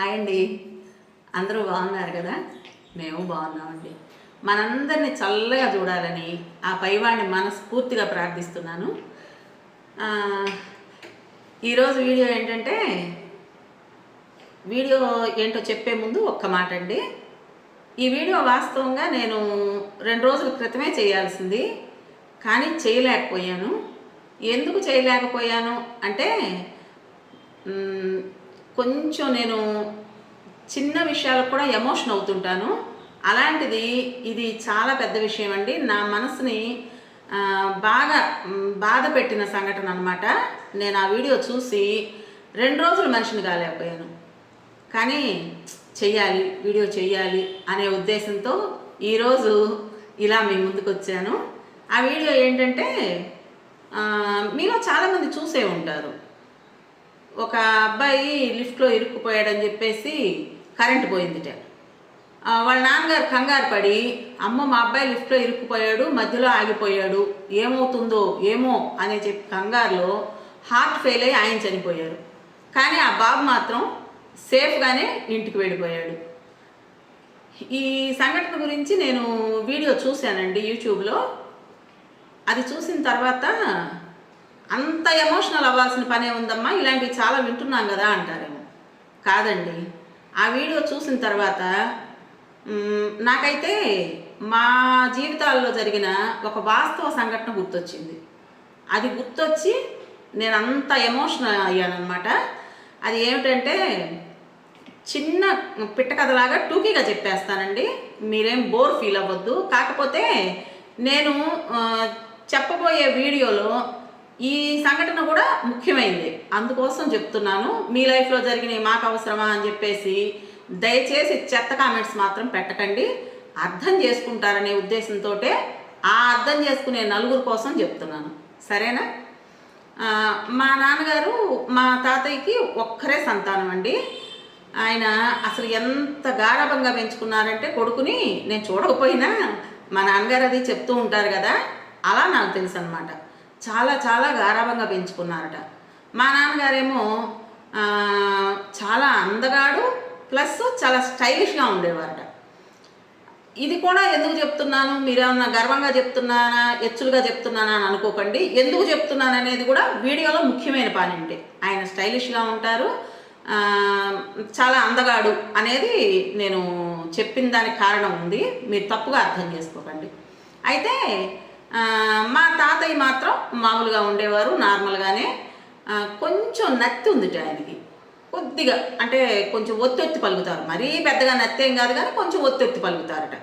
Hi అండి. అందరూ బాగున్నారు కదా? మేము బాగున్నామండి. మనందరినీ చల్లగా చూడాలని ఆ పైవాడిని మనస్ఫూర్తిగా ప్రార్థిస్తున్నాను. ఈరోజు వీడియో ఏంటంటే వీడియో ఏంటో చెప్పే ముందు ఒక్క మాట అండి. ఈ వీడియో వాస్తవంగా నేను రెండు రోజుల క్రితమే చేయాల్సింది కానీ చేయలేకపోయాను. ఎందుకు చేయలేకపోయాను? అంటే కొంచెం నేను చిన్న విషయాలకు కూడా ఎమోషన్ అవుతుంటాను. అలాంటిది ఇది చాలా పెద్ద విషయం అండి. నా మనసుని బాగా బాధ పెట్టిన సంఘటన అనమాట నేను ఆ వీడియో చూసి రెండు రోజులు మనిషిని కాలేకపోయాను. కానీ చెయ్యాలి వీడియో చెయ్యాలి అనే ఉద్దేశంతో ఈరోజు ఇలా మీ ముందుకు వచ్చాను ఆ వీడియో ఏంటంటే మీలో చాలామంది చూసే ఉంటారు. ఒక అబ్బాయి లిఫ్ట్లో ఇరుక్కుపోయాడని చెప్పేసి కరెంట్ పోయిందిట. వాళ్ళ నాన్నగారు కంగారు పడి అమ్మ మా అబ్బాయి లిఫ్ట్లో ఇరుక్కుపోయాడు మధ్యలో ఆగిపోయాడు ఏమవుతుందో ఏమో అనే చెప్పి కంగారులో హార్ట్ ఫెయిల్ అయ్యి ఆయన చనిపోయారు కానీ ఆ బాబు మాత్రం సేఫ్గానే ఇంటికి వెళ్ళిపోయాడు. ఈ సంఘటన గురించి నేను వీడియో చూశానండి యూట్యూబ్లో. అది చూసిన తర్వాత అంత ఎమోషనల్ అవ్వాల్సిన పనే ఉందమ్మా ఇలాంటివి చాలా వింటున్నాం కదా అంటారేమో. కాదండి. ఆ వీడియో చూసిన తర్వాత నాకైతే మా జీవితాల్లో జరిగిన ఒక వాస్తవ సంఘటన గుర్తొచ్చింది. అది గుర్తొచ్చి నేను అంత ఎమోషనల్ అయ్యానమాట అది ఏమిటంటే చిన్న పిట్ట కథలాగా టూకీగా చెప్పేస్తానండి. మీరేం బోర్ ఫీల్ అవ్వద్దు. కాకపోతే నేను చెప్పబోయే వీడియోలో ఈ సంఘటన కూడా ముఖ్యమైంది. అందుకోసం చెప్తున్నాను మీ లైఫ్లో జరిగినవి మాకు అవసరమా అని చెప్పేసి దయచేసి చెత్త కామెంట్స్ మాత్రం పెట్టకండి. అర్థం చేసుకుంటారనే ఉద్దేశంతో ఆ అర్థం చేసుకునే నలుగురు కోసం చెప్తున్నాను. సరేనా? మా నాన్నగారు మా తాతయ్యకి ఒక్కరే సంతానం అండి. ఆయన అసలు ఎంత గారభంగా పెంచుకున్నారంటే కొడుకుని నేను చూడకపోయినా మా నాన్నగారు అది చెప్తూ ఉంటారు కదా అలా నాకు తెలుసు అనమాట చాలా చాలా గారాభంగా పెంచుకున్నారట. మా నాన్నగారేమో చాలా అందగాడు ప్లస్ చాలా స్టైలిష్గా ఉండేవారట. ఇది కూడా ఎందుకు చెప్తున్నాను? మీరేమన్నా గర్వంగా చెప్తున్నానా? ఎచ్చులుగా చెప్తున్నానా అని అనుకోకండి. ఎందుకు చెప్తున్నాను అనేది కూడా వీడియోలో ముఖ్యమైన పాయింట్ ఆయన స్టైలిష్గా ఉంటారు. చాలా అందగాడు అనేది నేను చెప్పిన దానికి కారణం ఉంది. మీరు తప్పుగా అర్థం చేసుకోకండి. అయితే మా తాతయ్య మాత్రం మామూలుగా ఉండేవారు నార్మల్గానే కొంచెం నత్తి ఉంది ఆయనకి. కొద్దిగా అంటే కొంచెం ఒత్తొత్తి పలుకుతారు. మరీ పెద్దగా నత్తేం కాదు కానీ కొంచెం ఒత్తొత్తి పలుకుతారట.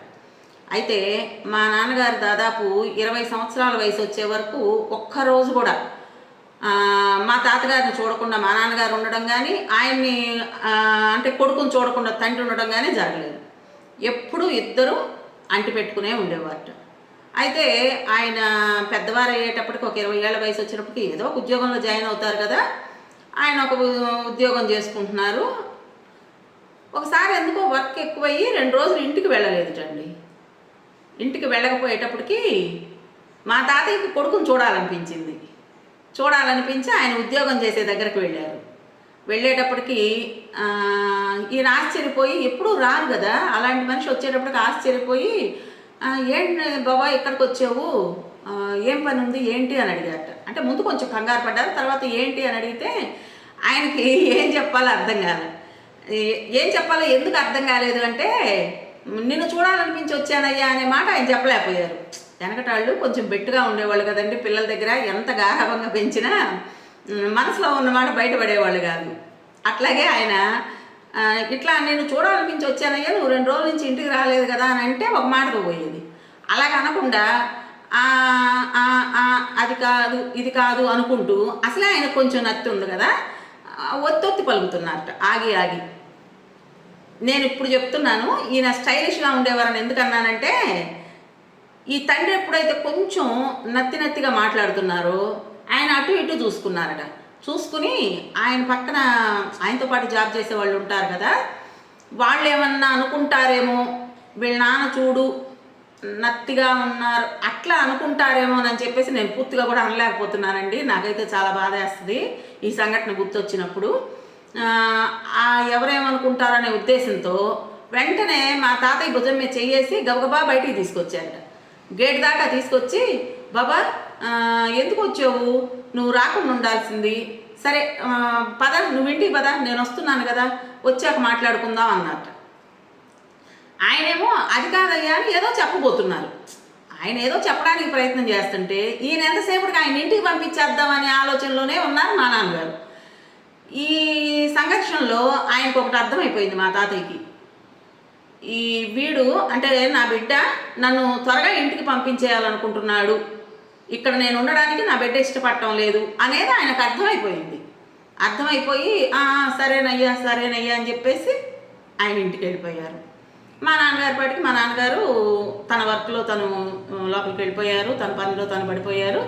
అయితే మా నాన్నగారు దాదాపు ఇరవై సంవత్సరాల వయసు వచ్చే వరకు ఒక్కరోజు కూడా మా తాతగారిని చూడకుండా మా నాన్నగారు ఉండడం కానీ ఆయన్ని అంటే కొడుకుని చూడకుండా తండ్రి ఉండడం కానీ జరగలేదు. ఎప్పుడూ ఇద్దరు అంటి పెట్టుకునే ఉండేవారట. అయితే ఆయన పెద్దవారు అయ్యేటప్పటికి ఒక ఇరవై ఏళ్ళ వయసు వచ్చినప్పటికి ఏదో ఒక ఉద్యోగంలో జాయిన్ అవుతారు కదా. ఆయన ఒక ఉద్యోగం చేసుకుంటున్నారు. ఒకసారి ఎందుకో వర్క్ ఎక్కువయ్యి రెండు రోజులు ఇంటికి వెళ్ళలేదుటండి. ఇంటికి వెళ్ళకపోయేటప్పటికి మా తాతయ్యకి కొడుకుని చూడాలనిపించింది. చూడాలనిపించి ఆయన ఉద్యోగం చేసే దగ్గరికి వెళ్ళారు. వెళ్ళేటప్పటికి ఈయన ఆశ్చర్యపోయి ఎప్పుడూ రారు కదా. అలాంటి మనిషి వచ్చేటప్పటికి ఆశ్చర్యపోయి ఏంటి బాబా ఇక్కడికి వచ్చావు ఏం పని ఉంది ఏంటి? అని అడిగారట అంటే ముందు కొంచెం కంగారు పడ్డారు. తర్వాత ఏంటి? అని అడిగితే ఆయనకి ఏం చెప్పాలో అర్థం కాలేదు ఏం చెప్పాలో ఎందుకు అర్థం కాలేదు అంటే నిన్ను చూడాలనిపించి వచ్చానయ్యా అనే మాట ఆయన చెప్పలేకపోయారు. వెనకటాళ్ళు కొంచెం బెట్టుగా ఉండేవాళ్ళు కదండి పిల్లల దగ్గర. ఎంత గారాభంగా పెంచినా మనసులో ఉన్నమాట బయటపడేవాళ్ళు కాదు. అట్లాగే ఆయన ఇట్లా నేను చూడాలనిపించి వచ్చానయ్యా నువ్వు రెండు రోజుల నుంచి ఇంటికి రాలేదు కదా అని అంటే ఒక మాటతో పోయేది. అలాగ అనకుండా "ఆ, ఆ, అది కాదు ఇది కాదు అనుకుంటూ అసలే ఆయన కొంచెం నత్తి ఉంది కదా ఒత్తొత్తి పలుకుతున్నారట ఆగి ఆగి. నేను ఇప్పుడు చెప్తున్నాను ఈయన స్టైలిష్గా ఉండేవారని ఎందుకన్నానంటే ఈ తండ్రి ఎప్పుడైతే కొంచెం నత్తి నత్తిగా మాట్లాడుతున్నారో ఆయన అటు ఇటు చూసుకున్నారట. చూసుకుని ఆయన పక్కన ఆయనతో పాటు జాబ్ చేసే వాళ్ళు ఉంటారు కదా వాళ్ళు ఏమన్నా అనుకుంటారేమో వీళ్ళ నాన్న చూడు నత్తిగా ఉన్నారు అట్లా అనుకుంటారేమో అని చెప్పేసి నేను పూర్తిగా కూడా అనలేకపోతున్నానండి. నాకైతే చాలా బాధ వేస్తుంది ఈ సంఘటన గుర్తొచ్చినప్పుడు. ఎవరేమనుకుంటారనే ఉద్దేశంతో వెంటనే మా తాతయ్య భుజం మీద చెయ్యేసి గబగబా బయటికి తీసుకొచ్చారట. గేట్ దాకా తీసుకొచ్చి బాబా ఎందుకు వచ్చావు? నువ్వు రాకుండా ఉండాల్సింది. సరే పద నువ్వు ఇంటికి పద నేను వస్తున్నాను కదా వచ్చాక మాట్లాడుకుందాం అన్నట్టు. ఆయనేమో అది కాదయ్యా అని ఏదో చెప్పబోతున్నారు. ఆయన ఏదో చెప్పడానికి ప్రయత్నం చేస్తుంటే ఈయన ఎంతసేపటికి ఆయన ఇంటికి పంపించేద్దాం అనే ఆలోచనలోనే ఉన్నారు మా నాన్నగారు. ఈ సంఘర్షణలో ఆయనకు ఒకటి అర్థమైపోయింది మా తాతయ్యకి. ఈ వీడు అంటే నా బిడ్డ నన్ను త్వరగా ఇంటికి పంపించేయాలనుకుంటున్నాడు. ఇక్కడ నేను ఉండడానికి నా బిడ్డ ఇష్టపడటం లేదు అనేది ఆయనకు అర్థమైపోయింది. అర్థమైపోయి సరేనయ్యా సరేనయ్యా అని చెప్పేసి ఆయన ఇంటికి వెళ్ళిపోయారు. మా నాన్నగారి పాటికి మా నాన్నగారు తన వర్క్లో తను లోపలికి వెళ్ళిపోయారు తన పనిలో తను పడిపోయారు.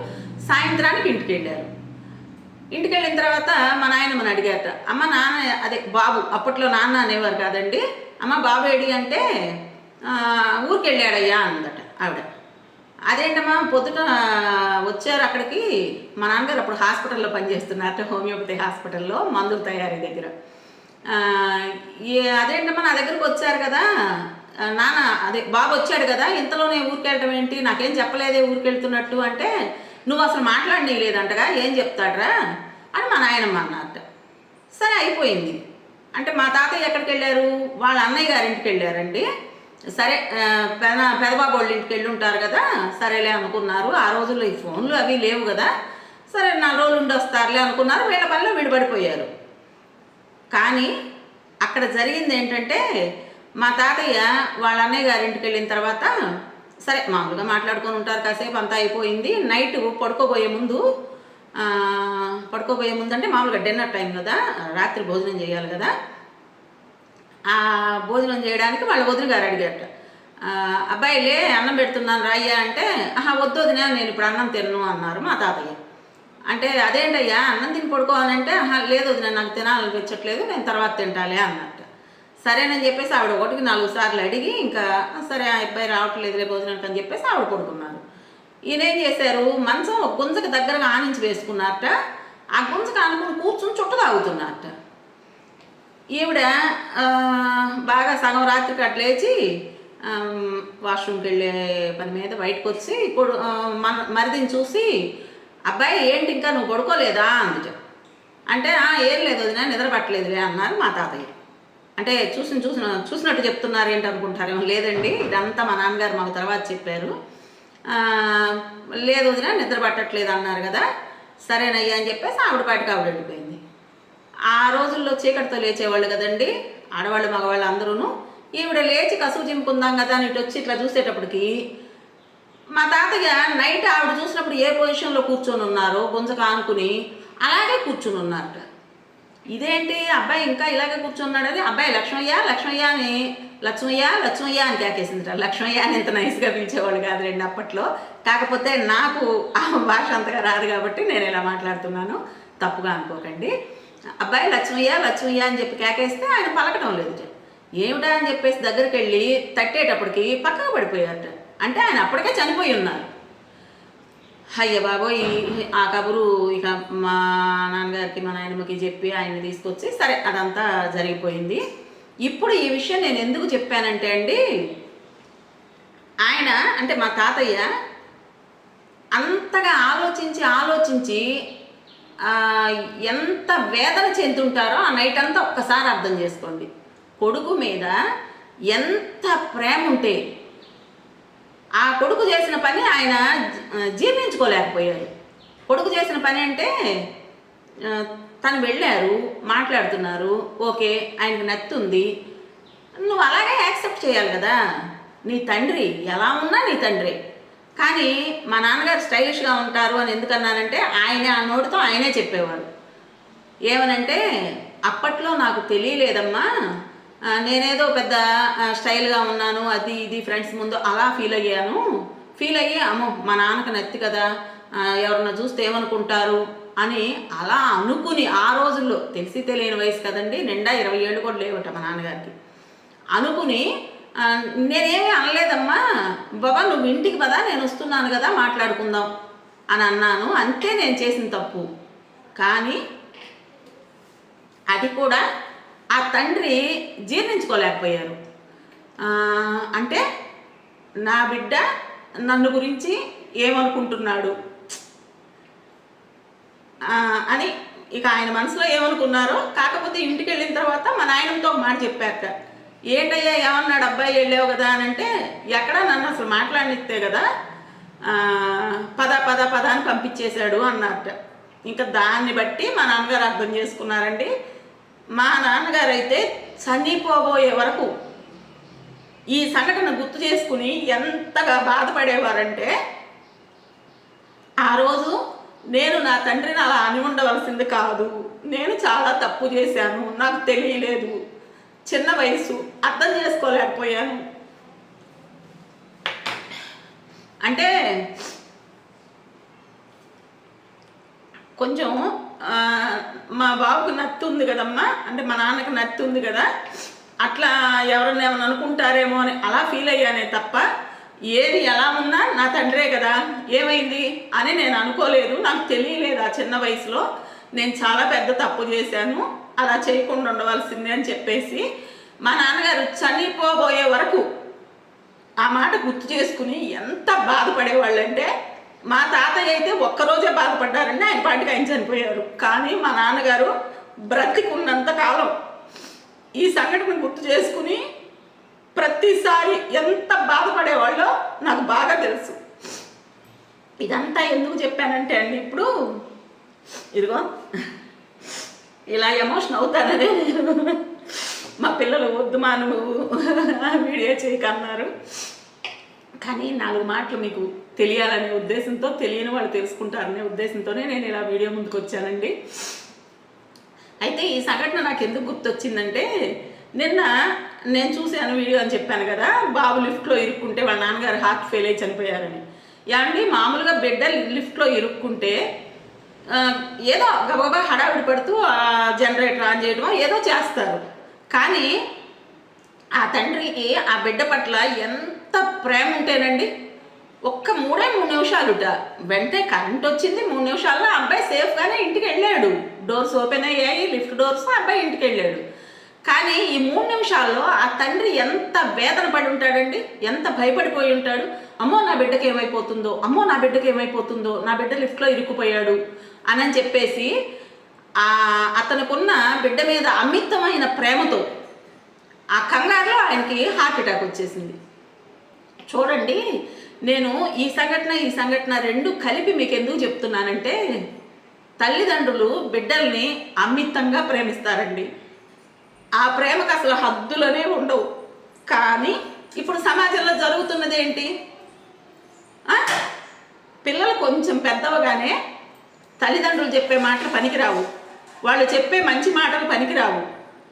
సాయంత్రానికి ఇంటికి వెళ్ళారు. ఇంటికి వెళ్ళిన తర్వాత మా నాయనమ్మని అడిగారట అమ్మ నాన్న అదే బాబు అప్పట్లో నాన్న అనేవారు కాదండి. అమ్మ బాబు ఏడి అంటే ఊరికి వెళ్ళాడయ్యా అందట ఆవిడ. అదేంటమ్మా పొద్దుట వచ్చారు అక్కడికి మా నాన్నగారు అప్పుడు హాస్పిటల్లో పనిచేస్తున్నారు హోమియోపతి హాస్పిటల్లో మందుల తయారీ దగ్గర. అదేంటమ్మా నా దగ్గరకు వచ్చారు కదా నాన్న అదే బాబు వచ్చాడు కదా ఇంతలోనే ఊరికి ఏంటి నాకేం చెప్పలేదే ఊరికెళ్తున్నట్టు అంటే నువ్వు అసలు మాట్లాడి లేదంటగా ఏం చెప్తాడ్రా? అని మా నాయనమ్మ అన్నట్ట సరే అయిపోయింది. అంటే మా తాతయ్య ఎక్కడికి వెళ్ళారు వాళ్ళ అన్నయ్య గారి ఇంటికి వెళ్ళారండి సరే పెద పెదబాబు వాళ్ళ ఇంటికి వెళ్ళి ఉంటారు కదా? సరేలే అనుకున్నారు. ఆ రోజుల్లో ఈ ఫోన్లు అవి లేవు కదా? సరే నాలుగు రోజులు ఉండి వస్తారులే అనుకున్నారు. వీళ్ళ పనిలో విడిపడిపోయారు కానీ అక్కడ జరిగింది ఏంటంటే మా తాతయ్య వాళ్ళ అన్నయ్య గారి ఇంటికి వెళ్ళిన తర్వాత సరే మామూలుగా మాట్లాడుకొని ఉంటారు కాసేపు అంతా అయిపోయింది. నైట్ పడుకోబోయే ముందు పడుకోబోయే ముందు అంటే మామూలుగా డిన్నర్ టైం కదా? రాత్రి భోజనం చేయాలి కదా? భోజనం చేయడానికి వాళ్ళ వదిన గారు అడిగారట. అబ్బాయిలే అన్నం పెడుతున్నాను రాయ్యా అంటే ఆహా వద్దు వదినా నేను ఇప్పుడు అన్నం తిన్ను అన్నారు మా తాతయ్య. అంటే అదేంటయ్యా అన్నం తిని పడుకోవాలంటే ఆహా లేదు వదిన నాకు తినాలనిపించట్లేదు నేను తర్వాత తింటాలే అన్నట్టు. సరేనని చెప్పేసి ఆవిడ ఒకటికి నాలుగు సార్లు అడిగి ఇంకా సరే ఆ అబ్బాయి రావట్లేదులే భోజనానికి అని చెప్పేసి ఆవిడ పడుకున్నారు. ఈయన ఏం చేశారు మంచం ఒక గుంజకు దగ్గరగా ఆనించి వేసుకున్నారట. ఆ గుంజకు ఆనుకుని కూర్చుని చుట్ట తాగుతున్నారట. ఈవిడ బాగా సగం రాత్రికి అట్లా లేచి వాష్రూమ్కి వెళ్ళే పని మీద బయటకు వచ్చి ఇప్పుడు మన మరిదిని చూసి అబ్బాయి ఏంటి ఇంకా నువ్వు పడుకోలేదా? అందుట అంటే ఏం లేదు వదినా నిద్ర పట్టలేదులే అన్నారు మా తాతయ్య. అంటే చూసిన చూసిన చూసినట్టు చెప్తున్నారు ఏంటి అనుకుంటారేమో లేదండి ఇదంతా మా నాన్నగారు మాకు తర్వాత చెప్పారు. లేదు వదినా నిద్ర పట్టట్లేదు అన్నారు కదా. సరేనయ్యా అని చెప్పేసి ఆవిడ పాటికి ఆవిడ వెళ్ళిపోయింది. ఆ రోజుల్లో చీకటితో లేచేవాళ్ళు కదండి ఆడవాళ్ళు మగవాళ్ళు అందరూను. ఈవిడ లేచి కసువు చింపుకుందాం కదా అని ఇటు వచ్చి ఇట్లా చూసేటప్పటికి మా తాతయ్య నైట్ ఆవిడ చూసినప్పుడు ఏ పొజిషన్లో కూర్చొని ఉన్నారో గుంజక ఆనుకుని అలాగే కూర్చుని ఉన్నారట. ఇదేంటి? అబ్బాయి ఇంకా ఇలాగే కూర్చున్నాడని అబ్బాయి లక్ష్మయ్య లక్ష్మయ్య అని లక్ష్మయ్య లక్ష్మయ్య అని కేకేసిందిట లక్ష్మయ్య అని ఎంత నైస్గా పిలిచేవాళ్ళు కాదు రండి అప్పట్లో. కాకపోతే నాకు ఆ భాష అంతగా రాదు కాబట్టి నేను ఇలా మాట్లాడుతున్నాను. తప్పుగా అనుకోకండి. అబ్బాయి లక్ష్మయ్య లక్ష్మయ్య అని చెప్పి కేకేస్తే ఆయన పలకడం లేదు. ఏమిటా అని చెప్పేసి దగ్గరికి వెళ్ళి తట్టేటప్పటికి పక్కకు పడిపోయారట. అంటే ఆయన అప్పటికే చనిపోయి ఉన్నారు. అయ్య బాబోయ్ ఆ కబురు ఇక మా నాన్నగారికి మా నాయనమ్మకి చెప్పి ఆయన తీసుకొచ్చి సరే అదంతా జరిగిపోయింది. ఇప్పుడు ఈ విషయం నేను ఎందుకు చెప్పానంటే అండి ఆయన అంటే మా తాతయ్య అంతగా ఆలోచించి ఆలోచించి ఎంత వేదన చెందుంటారో ఆ నైట్ అంతా ఒక్కసారి అర్థం చేసుకోండి. కొడుకు మీద ఎంత ప్రేమ ఉంటే ఆ కొడుకు చేసిన పని ఆయన జీర్ణించుకోలేకపోయారు కొడుకు చేసిన పని అంటే తను వెళ్ళారు మాట్లాడుతున్నారు ఓకే ఆయనకు నత్తుంది నువ్వు అలాగే యాక్సెప్ట్ చేయాలి కదా. నీ తండ్రి ఎలా ఉన్నా నీ తండ్రి. కానీ మా నాన్నగారు స్టైలిష్గా ఉంటారు అని ఎందుకన్నానంటే ఆయనే ఆ నోటితో ఆయనే చెప్పేవారు. ఏమనంటే అప్పట్లో నాకు తెలియలేదమ్మా నేనేదో పెద్ద స్టైల్గా ఉన్నాను అది ఇది ఫ్రెండ్స్ ముందు అలా ఫీల్ అయ్యాను. ఫీల్ అయ్యి అమ్మో మా నాన్నకు నత్తి కదా ఎవరన్నా చూస్తే ఏమనుకుంటారు అని అలా అనుకుని ఆ రోజుల్లో తెలిసి తెలియని వయసు కదండి నిండా ఇరవై ఏళ్ళు కూడా లేవట మా నాన్నగారికి. అనుకుని నేనేమీ అనలేదమ్మా. బాబా నువ్వు ఇంటికి పదా నేను వస్తున్నాను కదా మాట్లాడుకుందాం అని అన్నాను. అంతే నేను చేసిన తప్పు. కానీ అది కూడా ఆ తండ్రి జీర్ణించుకోలేకపోయారు. అంటే నా బిడ్డ నన్ను గురించి ఏమనుకుంటున్నాడు? అని ఇక ఆయన మనసులో ఏమనుకున్నారో కాకపోతే ఇంటికి వెళ్ళిన తర్వాత మా నాయనంతో ఒక మాట చెప్పాక ఏంటయ్యా ఏమన్నాడు అబ్బాయి వెళ్ళావు కదా అని అంటే ఎక్కడా నన్ను అసలు మాట్లాడిస్తే కదా పద పద పద అని పంపించేశాడు అన్నట్ట. ఇంకా దాన్ని బట్టి మా నాన్నగారు అర్థం చేసుకున్నారండి. మా నాన్నగారు అయితే చనిపోబోయే వరకు ఈ సంఘటన గుర్తు చేసుకుని ఎంతగా బాధపడేవారంటే ఆ రోజు నేను నా తండ్రిని అలా అని ఉండవలసింది కాదు. నేను చాలా తప్పు చేశాను. నాకు తెలియలేదు. చిన్న వయసు అర్థం చేసుకోలేకపోయాను. అంటే కొంచెం మా బాబుకు నత్తి ఉంది కదమ్మా. అంటే మా నాన్నకి నత్తి ఉంది కదా. అట్లా ఎవరన్నా ఏమైనా అనుకుంటారేమో అని అలా ఫీల్ అయ్యానే తప్ప ఏది ఎలా ఉన్నా నా తండ్రే కదా. ఏమైంది అని నేను అనుకోలేదు. నాకు తెలియలేదు ఆ చిన్న వయసులో. నేను చాలా పెద్ద తప్పు చేశాను. అలా చేయకుండా ఉండవలసిందే అని చెప్పేసి మా నాన్నగారు చనిపోబోయే వరకు ఆ మాట గుర్తు చేసుకుని ఎంత బాధపడేవాళ్ళంటే మా తాతయ్య అయితే ఒక్కరోజే బాధపడ్డారండి ఆయన పాటికి ఆయన చనిపోయారు. కానీ మా నాన్నగారు బ్రతికున్నంత కాలం ఈ సంఘటన గుర్తు చేసుకుని ప్రతిసారి ఎంత బాధపడేవాళ్ళో నాకు బాగా తెలుసు. ఇదంతా ఎందుకు చెప్పానంటే అండి ఇప్పుడు ఇదిగో ఇలా ఎమోషన్ అవుతాననే నేను మా పిల్లలు వద్దు మా నువ్వు. వీడియో చేయకన్నారు కానీ నాలుగు మాటలు మీకు తెలియాలనే ఉద్దేశంతో తెలియని వాళ్ళు తెలుసుకుంటారనే ఉద్దేశంతోనే నేను ఇలా వీడియో ముందుకు వచ్చానండి. అయితే ఈ సంఘటన నాకు ఎందుకు గుర్తొచ్చిందంటే నిన్న నేను చూశాను వీడియో అని చెప్పాను కదా బాబు లిఫ్ట్లో ఇరుక్కుంటే వాళ్ళ నాన్నగారు హార్ట్ ఫెయిల్ అయి చనిపోయారని. ఏమండి మామూలుగా బిడ్డ లిఫ్ట్లో ఇరుక్కుంటే ఏదో గబగబా హడావిడి పడుతూ ఆ జనరేటర్ ఆన్ చేయడమో ఏదో చేస్తారు. కానీ ఆ తండ్రికి ఆ బిడ్డ పట్ల ఎంత ప్రేమ ఉంటేనండి ఒక్క మూడే మూడు నిమిషాలుట. వెంటనే కరెంట్ వచ్చింది మూడు నిమిషాల్లో ఆ అబ్బాయి సేఫ్గానే ఇంటికి వెళ్ళాడు. డోర్స్ ఓపెన్ అయ్యాయి లిఫ్ట్ డోర్స్ ఆ అబ్బాయి ఇంటికి వెళ్ళాడు. కానీ ఈ మూడు నిమిషాల్లో ఆ తండ్రి ఎంత వేదన పడి ఉంటాడండి? ఎంత భయపడిపోయి ఉంటాడు? అమ్మో నా బిడ్డకి ఏమైపోతుందో? అమ్మో నా బిడ్డకి ఏమైపోతుందో? నా బిడ్డ లిఫ్ట్లో ఇరుక్కుపోయాడు అని చెప్పేసి ఆ అతనుకున్న బిడ్డ మీద అమితమైన ప్రేమతో ఆ కంగారులో ఆయనకి హార్ట్ అటాక్ వచ్చేసింది. చూడండి నేను ఈ సంఘటన ఈ సంఘటన రెండు కలిపి మీకు ఎందుకు చెప్తున్నానంటే తల్లిదండ్రులు బిడ్డల్ని అమితంగా ప్రేమిస్తారండి. ఆ ప్రేమకు అసలు హద్దులనే ఉండవు. కానీ ఇప్పుడు సమాజంలో జరుగుతున్నది ఏంటి? పిల్లలు కొంచెం పెద్దవగానే తల్లిదండ్రులు చెప్పే మాటలు పనికిరావు. వాళ్ళు చెప్పే మంచి మాటలు పనికిరావు.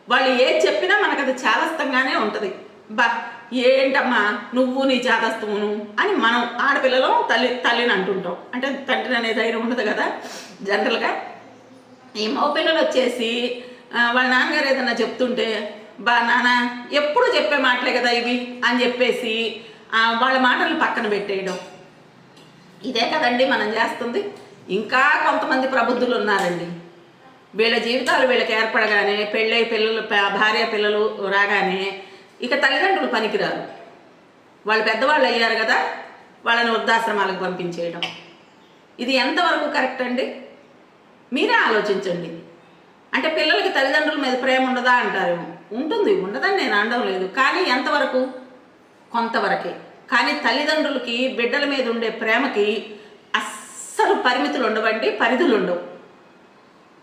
వాళ్ళు ఏది చెప్పినా మనకు అది చాదస్తంగానే ఉంటుంది. బా ఏంటమ్మా నువ్వు నీ జాతస్తువును అని మనం ఆడపిల్లలు తల్లి తల్లిని అంటుంటాం. అంటే తండ్రిని అనే ధైర్యం ఉండదు కదా జనరల్గా. ఈ మగపిల్లలు వచ్చేసి వాళ్ళ నాన్నగారు ఏదన్నా చెప్తుంటే బా నాన్న ఎప్పుడు చెప్పే మాటలే కదా ఇవి అని చెప్పేసి వాళ్ళ మాటలు పక్కన పెట్టేయడం. ఇదే కదండి మనం చేస్తుంది. ఇంకా కొంతమంది ప్రబుద్ధులు ఉన్నారండి. వీళ్ళ జీవితాలు వీళ్ళకి ఏర్పడగానే పెళ్ళై పిల్లలు భార్య పిల్లలు రాగానే ఇక తల్లిదండ్రులు పనికిరారు. వాళ్ళు పెద్దవాళ్ళు అయ్యారు కదా వాళ్ళని వృద్ధాశ్రమాలకు పంపించేయడం. ఇది ఎంతవరకు కరెక్ట్ అండి? మీరే ఆలోచించండి. అంటే పిల్లలకి తల్లిదండ్రుల మీద ప్రేమ ఉండదా అంటారు. ఉంటుంది ఉండదని నేను అనడం లేదు. కానీ ఎంతవరకు? కొంతవరకే. కానీ తల్లిదండ్రులకి బిడ్డల మీద ఉండే ప్రేమకి అస్సలు పరిమితులు ఉండవండి పరిధులు ఉండవు.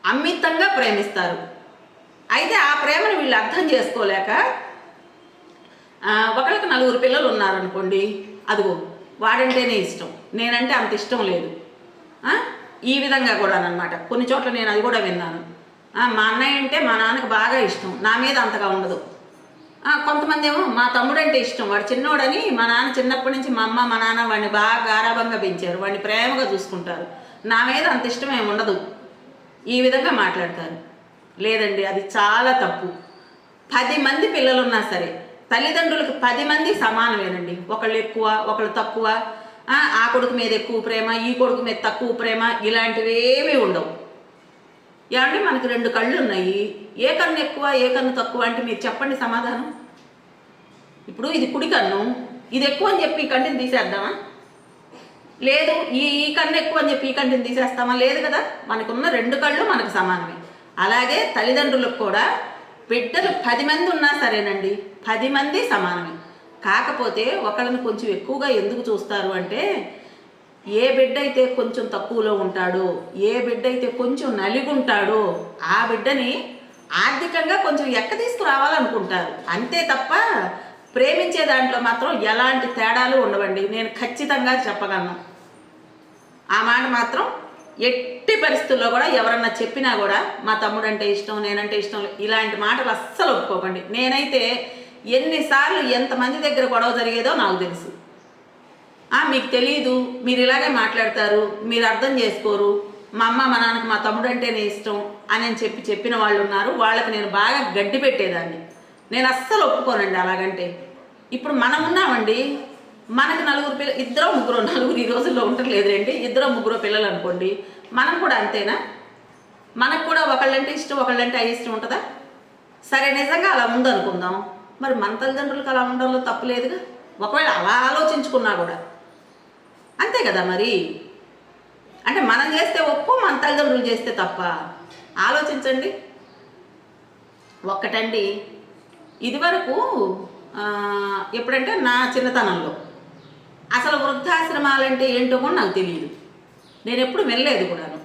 అమితంగా ప్రేమిస్తారు. అయితే ఆ ప్రేమను వీళ్ళు అర్థం చేసుకోలేక ఒకరికి నలుగురు పిల్లలు ఉన్నారనుకోండి అదిగో వాడంటేనే ఇష్టం. నేనంటే అంత ఇష్టం లేదు. ఈ విధంగా కూడా అనమాట కొన్ని చోట్ల నేను అది కూడా విన్నాను. మా అన్నయ్య అంటే మా నాన్నకు బాగా ఇష్టం. నా మీద అంతగా ఉండదు. కొంతమంది ఏమో మా తమ్ముడు అంటే ఇష్టం. వాడు చిన్నోడని మా నాన్న చిన్నప్పటి నుంచి మా అమ్మ మా నాన్న వాడిని బాగా గారాభంగా పెంచారు. వాడిని ప్రేమగా చూసుకుంటారు. నా మీద అంత ఇష్టం ఏమి ఉండదు. ఈ విధంగా మాట్లాడతారు. లేదండి అది చాలా తప్పు. పది మంది పిల్లలు ఉన్నా సరే తల్లిదండ్రులకు పది మంది సమానమేనండి. ఒకళ్ళు ఎక్కువ ఒకళ్ళు తక్కువ. ఆ, ఆ కొడుకు మీద ఎక్కువ ప్రేమ ఈ కొడుకు మీద తక్కువ ప్రేమ ఇలాంటివి ఏమీ ఉండవు. ఏమంటే మనకి రెండు కళ్ళు ఉన్నాయి. ఏ కన్ను ఎక్కువ ఏ కన్ను తక్కువ అంటే మీరు చెప్పండి సమాధానం. ఇప్పుడు ఇది కుడి కన్ను. ఇది ఎక్కువ అని చెప్పి ఈ కంటిని తీసేద్దామా? లేదు ఈ ఈ కన్ను ఎక్కువ అని చెప్పి ఈ కంటిని తీసేస్తామా? లేదు కదా మనకున్న రెండు కళ్ళు మనకు సమానమే. అలాగే తల్లిదండ్రులకు కూడా బిడ్డలు పది మంది ఉన్నా సరేనండి పది మంది సమానమే. కాకపోతే ఒకళ్ళని కొంచెం ఎక్కువగా ఎందుకు చూస్తారు అంటే ఏ బిడ్డ అయితే కొంచెం తక్కువలో ఉంటాడో ఏ బిడ్డ అయితే కొంచెం నలిగుంటాడో ఆ బిడ్డని ఆర్థికంగా కొంచెం ఎక్క తీసుకురావాలనుకుంటారు. అంతే తప్ప ప్రేమించే దాంట్లో మాత్రం ఎలాంటి తేడాలు ఉండవండి. నేను ఖచ్చితంగా చెప్పగలను. ఆ మాట మాత్రం ఎట్టి పరిస్థితుల్లో కూడా ఎవరన్నా చెప్పినా కూడా మా తమ్ముడు అంటే ఇష్టం నేనంటే ఇష్టం ఇలాంటి మాటలు అస్సలు ఒప్పుకోకండి. నేనైతే ఎన్నిసార్లు ఎంతమంది దగ్గర గొడవ జరిగేదో నాకు తెలుసు. మీకు తెలియదు మీరు ఇలాగే మాట్లాడతారు. మీరు అర్థం చేసుకోరు. మా అమ్మ మా నాన్నకి మా తమ్ముడు అంటేనే ఇష్టం అని అని చెప్పి చెప్పిన వాళ్ళు ఉన్నారు. వాళ్ళకి నేను బాగా గడ్డి పెట్టేదాన్ని. నేను అస్సలు ఒప్పుకోనండి అలాగంటే. ఇప్పుడు మనం ఉన్నామండి. మనకి నలుగురు పిల్ల ఇద్దరు ముగ్గురు నలుగురు ఈ రోజుల్లో ఉండట్లేదులేండి. ఇద్దరు ముగ్గురు పిల్లలు అనుకోండి. మనం కూడా అంతేనా? మనకు కూడా ఒకళ్ళంటే ఇష్టం ఒకళ్ళంటే అయిష్టం ఉంటుందా? సరే నిజంగా అలా ఉందనుకుందాం. మరి మన తల్లిదండ్రులకు అలా ఉండడంలో తప్పులేదుగా ఒకవేళ అలా ఆలోచించుకున్నా కూడా. అంతే కదా మరి? అంటే మనం చేస్తే ఒప్పు మన తల్లిదండ్రులు చేస్తే తప్ప. ఆలోచించండి. ఒక్కటండి. ఇదివరకు ఎప్పుడంటే నా చిన్నతనంలో. అసలు వృద్ధాశ్రమాలంటే ఏంటో కూడా నాకు తెలియదు. నేను ఎప్పుడు వెళ్ళలేదు కూడాను.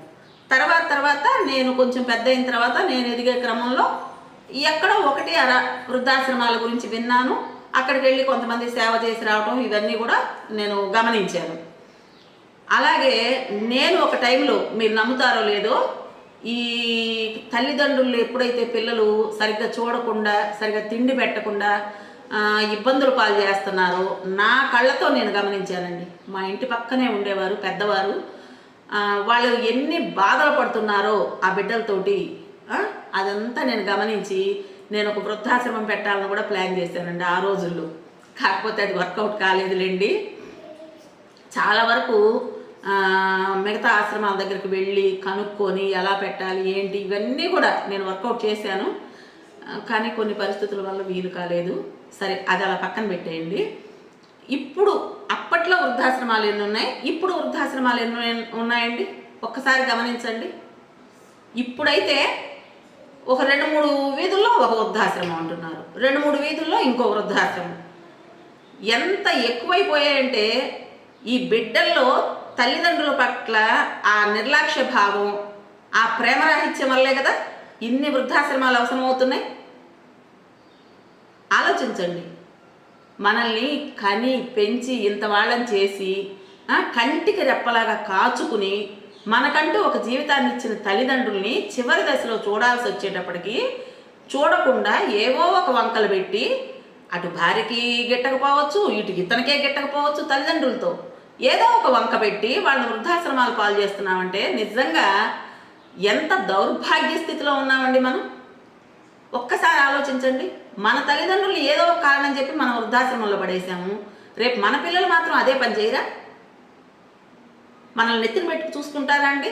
తర్వాత తర్వాత నేను కొంచెం పెద్ద అయిన తర్వాత నేను ఎదిగే క్రమంలో ఎక్కడో ఒకటి అర వృద్ధాశ్రమాల గురించి విన్నాను. అక్కడికి వెళ్ళి కొంతమంది సేవ చేసి రావడం ఇవన్నీ కూడా నేను గమనించాను. అలాగే నేను ఒక టైంలో మీరు నమ్ముతారో లేదో ఈ తల్లిదండ్రులు ఎప్పుడైతే పిల్లలు సరిగ్గా చూడకుండా సరిగ్గా తిండి పెట్టకుండా ఇబ్బందులు పాలు చేస్తున్నారో నా కళ్ళతో నేను గమనించానండి. మా ఇంటి పక్కనే ఉండేవారు పెద్దవారు. వాళ్ళు ఎన్ని బాధలు పడుతున్నారో ఆ బిడ్డలతోటి అదంతా నేను గమనించి నేను ఒక వృద్ధాశ్రమం పెట్టాలని కూడా ప్లాన్ చేశానండి ఆ రోజుల్లో. కాకపోతే అది వర్కౌట్ కాలేదులేండి. చాలా వరకు మిగతా ఆశ్రమాల దగ్గరికి వెళ్ళి కనుక్కొని ఎలా పెట్టాలి ఏంటి ఇవన్నీ కూడా నేను వర్కౌట్ చేశాను. కానీ కొన్ని పరిస్థితుల వల్ల వీలు కాలేదు. సరే అది అలా పక్కన పెట్టేయండి. ఇప్పుడు అప్పట్లో వృద్ధాశ్రమాలు ఎన్ని ఉన్నాయి? ఇప్పుడు వృద్ధాశ్రమాలు ఎన్ని ఉన్నాయండి? ఒక్కసారి గమనించండి. ఇప్పుడైతే ఒక రెండు మూడు వీధుల్లో ఒక వృద్ధాశ్రమం అంటున్నారు. రెండు మూడు వీధుల్లో ఇంకో వృద్ధాశ్రమం. ఎంత ఎక్కువైపోయాయంటే ఈ బిడ్డల్లో తల్లిదండ్రుల పట్ల ఆ నిర్లక్ష్య భావం ఆ ప్రేమరాహిత్యం వల్లే కదా ఇన్ని వృద్ధాశ్రమాలు అవసరమవుతున్నాయి? ఆలోచించండి. మనల్ని కని పెంచి ఇంత వాళ్ళని చేసి కంటికి రెప్పలాగా కాచుకుని మనకంటూ ఒక జీవితాన్ని ఇచ్చిన తల్లిదండ్రుల్ని చివరి దశలో చూడాల్సి వచ్చేటప్పటికి చూడకుండా ఏవో ఒక వంకలు పెట్టి అటు భార్యకి గిట్టకపోవచ్చు ఇటు ఇతనికే గిట్టకపోవచ్చు తల్లిదండ్రులతో. ఏదో ఒక వంక పెట్టి వాళ్ళని వృద్ధాశ్రమాలు పాలు చేస్తున్నామంటే నిజంగా ఎంత దౌర్భాగ్య స్థితిలో ఉన్నామండి మనం? ఒక్కసారి ఆలోచించండి. మన తల్లిదండ్రులు ఏదో ఒక కారణం చెప్పి మనం వృద్ధాశ్రమంలో పడేసాము రేపు మన పిల్లలు మాత్రం అదే పని చేయరా? మనల్ని నెత్తిన పెట్టి చూసుకుంటారా అండి?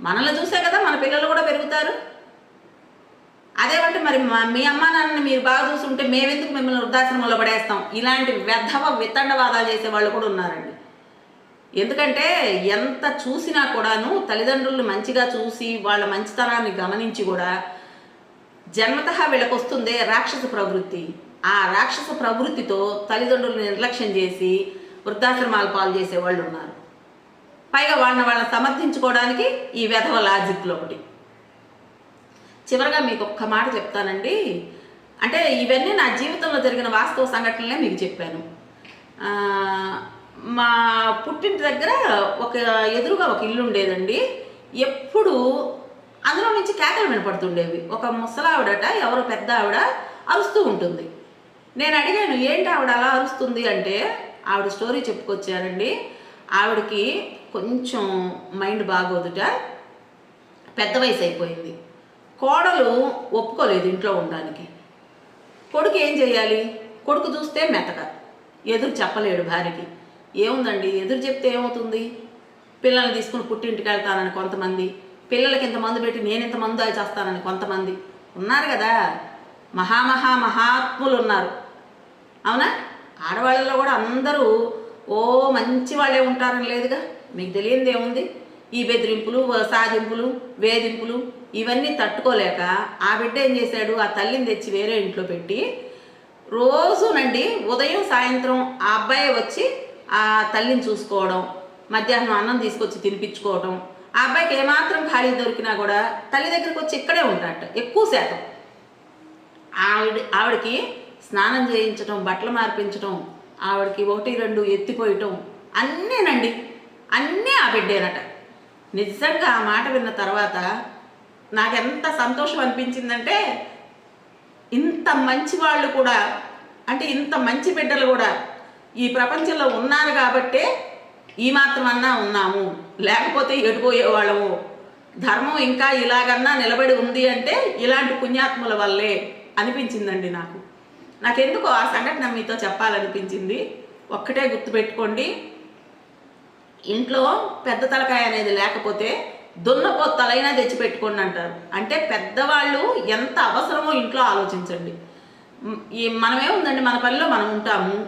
మనల్ని చూసే కదా మన పిల్లలు కూడా పెరుగుతారు. అదేమంటే మరి మీ అమ్మ నాన్నని మీరు బాగా చూసుంటే మేమెందుకు మిమ్మల్ని వృద్ధాశ్రమంలో పడేస్తాం? ఇలాంటి వ్యధవ వితండవాదాలు చేసే వాళ్ళు కూడా ఉన్నారండి. ఎందుకంటే ఎంత చూసినా కూడాను తల్లిదండ్రులు మంచిగా చూసి వాళ్ళ మంచితనాన్ని గమనించి కూడా జన్మత వీళ్ళకు వస్తుందే రాక్షస ప్రవృత్తి. ఆ రాక్షస ప్రవృత్తితో తల్లిదండ్రులు నిర్లక్ష్యం చేసి వృద్ధాశ్రమాలు పాలు చేసే వాళ్ళు ఉన్నారు. పైగా వాళ్ళని వాళ్ళని సమర్థించుకోవడానికి ఈ వెధవ లాజిక్లు ఒకటి చివరిగా మీకు ఒక్క మాట చెప్తానండి. అంటే ఇవన్నీ నా జీవితంలో జరిగిన వాస్తవ సంఘటనలే మీకు చెప్పాను. మా పుట్టింటి దగ్గర ఒక ఎదురుగా ఒక ఇల్లు ఉండేదండి. ఎప్పుడు అందులో నుంచి కేకలు వినపడుతుండేవి. ఒక ముసలావిడట ఎవరో పెద్ద ఆవిడ అరుస్తూ ఉంటుంది. నేను అడిగాను ఏంటి ఆవిడ అలా అరుస్తుంది? అంటే ఆవిడ స్టోరీ చెప్పుకొచ్చారండి. ఆవిడకి కొంచెం మైండ్ బాగోదుట. పెద్ద వయసు అయిపోయింది కోడలు ఒప్పుకోలేదు ఇంట్లో ఉండడానికి. కొడుకు ఏం చేయాలి? కొడుకు చూస్తే మెతక. ఎదురు చెప్పలేడు భార్యకి. ఏముందండి? ఎదురు చెప్తే ఏమవుతుంది? పిల్లల్ని తీసుకుని పుట్టింటికి వెళ్తానని కొంతమంది. పిల్లలకి ఇంత మందు పెట్టి నేను ఇంత మందు చేస్తానని కొంతమంది. ఉన్నారు కదా? మహామహా మహాత్ములు ఉన్నారు. అవునా? ఆడవాళ్ళలో కూడా అందరూ ఓ మంచి వాళ్ళే ఉంటారని లేదుగా? మీకు తెలియంది ఏముంది ఈ బెదిరింపులు సాధింపులు వేధింపులు ఇవన్నీ తట్టుకోలేక ఆ బిడ్డ ఏం చేశాడు? ఆ తల్లిని తెచ్చి వేరే ఇంట్లో పెట్టి రోజునండి ఉదయం సాయంత్రం ఆ అబ్బాయి వచ్చి ఆ తల్లిని చూసుకోవడం మధ్యాహ్నం అన్నం తీసుకొచ్చి తినిపించుకోవడం ఆ అబ్బాయికి ఏమాత్రం ఖాళీ దొరికినా కూడా తల్లి దగ్గరికి వచ్చి ఇక్కడే ఉంటాడట ఎక్కువ శాతం. ఆవిడ ఆవిడకి స్నానం చేయించడం బట్టలు మార్పించడం ఆవిడకి ఒకటి రెండు ఎత్తిపోయటం అన్నీనండి. అన్నీ ఆ బిడ్డేనట. నిజంగా ఆ మాట విన్న తర్వాత నాకు ఎంత సంతోషం అనిపించిందంటే ఇంత మంచి వాళ్ళు కూడా అంటే ఇంత మంచి బిడ్డలు కూడా ఈ ప్రపంచంలో ఉన్నారు కాబట్టే ఈ మాత్రం అన్నా ఉన్నాము. లేకపోతే ఎటుపోయే వాళ్ళము ధర్మం ఇంకా ఇలాగన్నా నిలబడి ఉంది అంటే ఇలాంటి పుణ్యాత్ముల వల్లే అనిపించిందండి నాకు. నాకెందుకో ఆ సంఘటన మీతో చెప్పాలనిపించింది. ఒక్కటే గుర్తుపెట్టుకోండి. ఇంట్లో పెద్ద తలకాయ అనేది లేకపోతే దున్నపో తలైనా తెచ్చిపెట్టుకోండి అంటారు. అంటే పెద్దవాళ్ళు ఎంత అవసరమో ఇంట్లో ఆలోచించండి. ఈ మనమేముందండి మన పనిలో మనం ఉంటాము.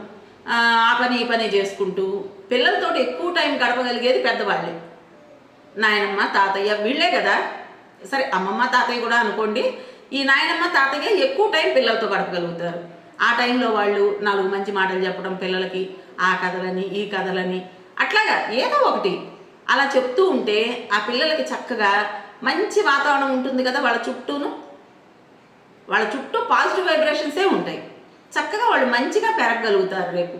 ఆ ఆ పని ఈ పని చేసుకుంటూ పిల్లలతో ఎక్కువ టైం గడపగలిగేది పెద్దవాళ్ళే. నాయనమ్మ తాతయ్య వీళ్ళే కదా. సరే అమ్మమ్మ తాతయ్య కూడా అనుకోండి ఈ నాయనమ్మ తాతయ్య ఎక్కువ టైం పిల్లలతో గడపగలుగుతారు. ఆ టైంలో వాళ్ళు నాలుగు మంచి మాటలు చెప్పడం పిల్లలకి ఆ కథలని ఈ కథలని అట్లాగా ఏదో ఒకటి. అలా చెప్తూ ఉంటే ఆ పిల్లలకి చక్కగా మంచి వాతావరణం ఉంటుంది కదా వాళ్ళ చుట్టూను? వాళ్ళ చుట్టూ పాజిటివ్ వైబ్రేషన్సే ఉంటాయి. చక్కగా వాళ్ళు మంచిగా పెరగగలుగుతారు రేపు.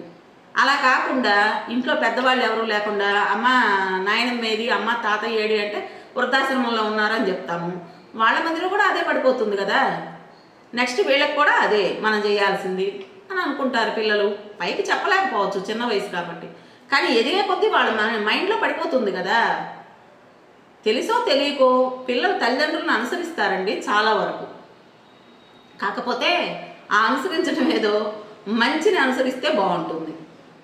అలా కాకుండా ఇంట్లో పెద్దవాళ్ళు ఎవరూ లేకుండా అమ్మ నాయనమ్మ ఏది అమ్మ తాతయ్య ఏడి అంటే వృద్ధాశ్రమంలో ఉన్నారని చెప్తాము. వాళ్ళ మధ్యలో కూడా అదే పడిపోతుంది కదా. నెక్స్ట్ వీళ్ళకి కూడా అదే మనం చేయాల్సింది అని అనుకుంటారు పిల్లలు. పైకి చెప్పలేకపోవచ్చు చిన్న వయసు కాబట్టి. కానీ ఎదిగే కొద్దీ వాళ్ళ మన మైండ్లో పడిపోతుంది కదా. తెలుసో తెలియకో పిల్లలు తల్లిదండ్రులను అనుసరిస్తారండి చాలా వరకు. కాకపోతే ఆ అనుసరించడం ఏదో మంచిని అనుసరిస్తే బాగుంటుంది.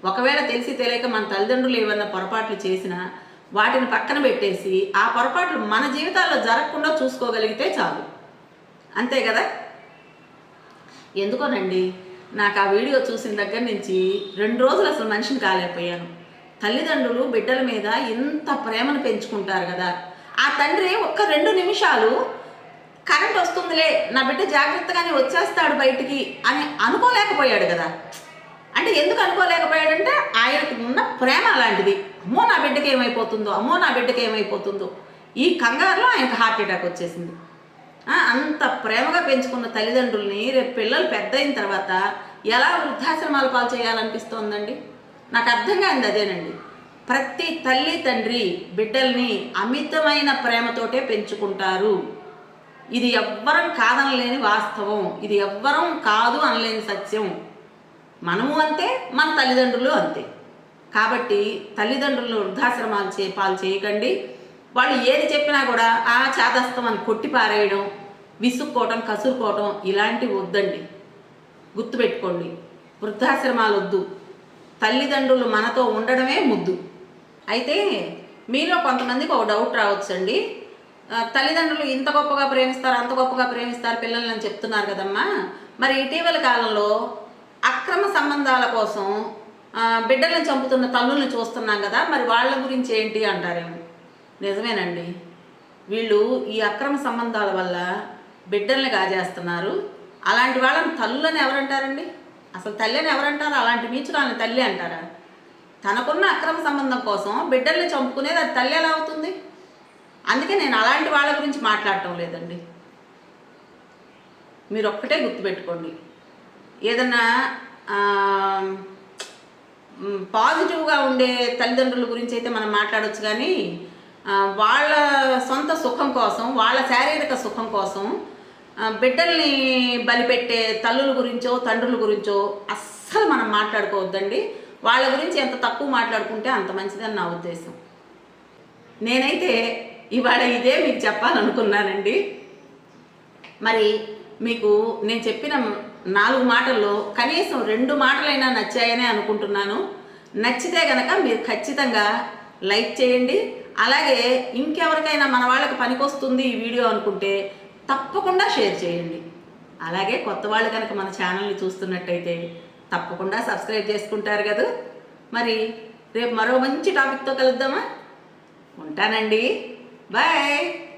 ఒకవేళ తెలిసి తెలియక మన తల్లిదండ్రులు ఏమైనా పొరపాట్లు చేసినా వాటిని పక్కన పెట్టేసి ఆ పొరపాట్లు మన జీవితాల్లో జరగకుండా చూసుకోగలిగితే చాలు. అంతే కదా? ఎందుకోనండి? నాకు ఆ వీడియో చూసిన దగ్గర నుంచి రెండు రోజులు అసలు మనిషిని కాలేకపోయాను. తల్లిదండ్రులు బిడ్డల మీద ఇంత ప్రేమను పెంచుకుంటారు కదా. ఆ తండ్రి ఒక్క రెండు నిమిషాలు కరెంట్ వస్తుందిలే నా బిడ్డ జాగ్రత్తగానే వచ్చేస్తాడు బయటికి అని అనుకోలేకపోయాడు కదా. అంటే ఎందుకు అనుకోలేకపోయాడంటే ఆయనకు ఉన్న ప్రేమ అలాంటిది. అమ్మో నా బిడ్డకి ఏమైపోతుందో అమ్మో నా బిడ్డకి ఏమైపోతుందో. ఈ కంగారులో ఆయనకు హార్ట్ అటాక్ వచ్చేసింది. అంత ప్రేమగా పెంచుకున్న తల్లిదండ్రుల్ని రేపు పిల్లలు పెద్ద అయిన తర్వాత ఎలా వృద్ధాశ్రమాల పాలు చేయాలనిపిస్తోందండి? నాకు అర్థం కానిది అదేనండి. ప్రతి తల్లి తండ్రి బిడ్డల్ని అమితమైన ప్రేమతోటే పెంచుకుంటారు. ఇది ఎవ్వరం కాదనలేని వాస్తవం. ఇది ఎవ్వరం కాదు అనలేని సత్యం. మనము అంతే మన తల్లిదండ్రులు అంతే. కాబట్టి తల్లిదండ్రులను వృద్ధాశ్రమాలు చే పాలు చేయకండి. వాళ్ళు ఏది చెప్పినా కూడా ఆ చేదస్తం అని కొట్టి పారేయడం విసుక్కోవటం కసురుకోవటం ఇలాంటివి వద్దండి. గుర్తుపెట్టుకోండి. వృద్ధాశ్రమాలు వద్దు. తల్లిదండ్రులు మనతో ఉండడమే ముద్దు. అయితే మీలో కొంతమందికి ఒక డౌట్ రావచ్చండి. తల్లిదండ్రులు ఇంత గొప్పగా ప్రేమిస్తారు అంత గొప్పగా ప్రేమిస్తారు పిల్లల్ని చెప్తున్నారు కదమ్మా. మరి ఇటీవల కాలంలో అక్రమ సంబంధాల కోసం బిడ్డలను చంపుతున్న తల్లుల్ని చూస్తున్నాం కదా. మరి వాళ్ళ గురించి ఏంటి అంటారేమో. నిజమేనండి. వీళ్ళు ఈ అక్రమ సంబంధాల వల్ల బిడ్డల్ని గాజేస్తున్నారు అలాంటి వాళ్ళని తల్లులని ఎవరంటారండి? అసలు తల్లిని ఎవరంటారు? అలాంటి నీచురాలని తల్లి అంటారా? తనకున్న అక్రమ సంబంధం కోసం బిడ్డల్ని చంపుకునేది అది తల్లి ఎలా అవుతుంది? అందుకే నేను అలాంటి వాళ్ళ గురించి మాట్లాడటం లేదండి. మీరు ఒక్కటే గుర్తుపెట్టుకోండి. ఏదన్నా పాజిటివ్గా ఉండే తల్లిదండ్రుల గురించి అయితే మనం మాట్లాడొచ్చు కానీ వాళ్ళ సొంత సుఖం కోసం వాళ్ళ శారీరక సుఖం కోసం బిడ్డల్ని బలిపెట్టే తల్లుల గురించో తండ్రుల గురించో అస్సలు మనం మాట్లాడుకోవద్దండి. వాళ్ళ గురించి ఎంత తక్కువ మాట్లాడుకుంటే అంత మంచిదని నా ఉద్దేశం. నేనైతే ఇవాళ ఇదే మీకు చెప్పాలనుకున్నానండి. మరి మీకు నేను చెప్పిన నాలుగు మాటల్లో కనీసం రెండు మాటలైనా నచ్చాయనే అనుకుంటున్నాను. నచ్చితే గనక మీరు ఖచ్చితంగా లైక్ చేయండి. అలాగే ఇంకెవరికైనా మన వాళ్ళకి పనికొస్తుంది ఈ వీడియో అనుకుంటే తప్పకుండా షేర్ చేయండి. అలాగే కొత్త వాళ్ళు కనుక మన ఛానల్ని చూస్తున్నట్టయితే తప్పకుండా సబ్స్క్రైబ్ చేసుకుంటారు కదా. మరి రేపు మరో మంచి టాపిక్తో కలుద్దామా? ఉంటానండి. బాయ్.